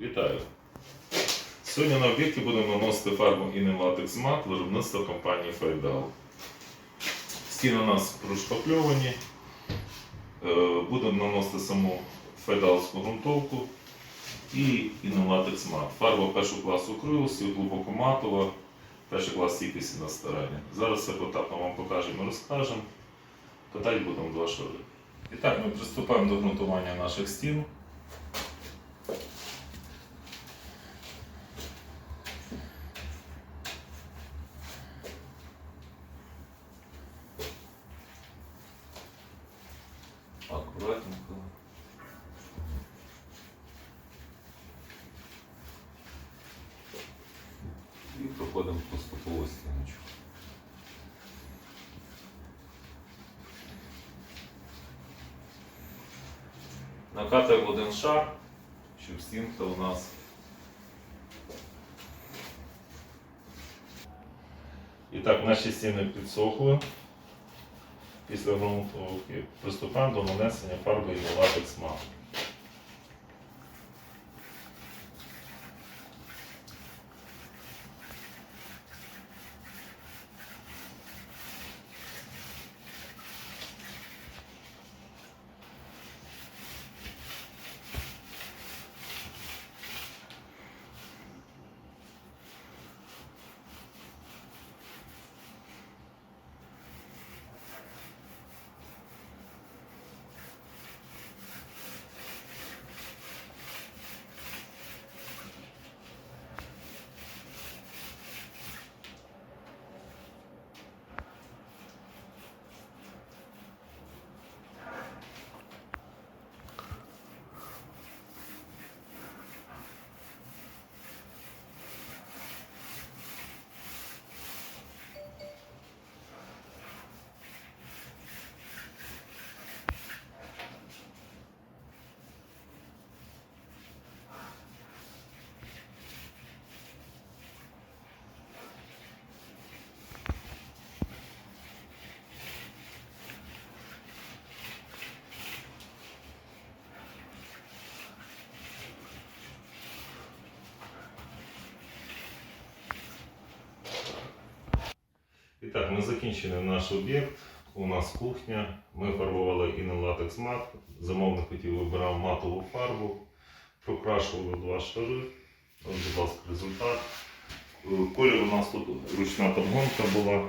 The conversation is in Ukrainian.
Вітаю! Сьогодні на об'єкті будемо наносити фарбу Latex Matte виробництва компанії Файдал. Стіни у нас прошпакльовані. Е, Будемо наносити саму файдалську ґрунтовку і Latex Matte. Фарба першого класу кривості, глибоко матова, перший клас стійкості на старання. Зараз все потапно вам покажемо і розкажемо. Катати будемо два шари. І так, ми приступаємо до ґрунтування наших стін. Аккуратненько. І проходимо поступово стіночку. Накатуємо один шар, щоб стінка у нас. І так, наші стіни підсохли. Після ґрунтовки приступаємо до нанесення фарби і латекс мат. Так, ми закінчили наш об'єкт. У нас кухня. Ми фарбували на латекс мат. Замовник хотів вибирав матову фарбу. Прокрашували два шари. Ось, будь ласка, результат. Е, Колір у нас тут ручна подгонка була.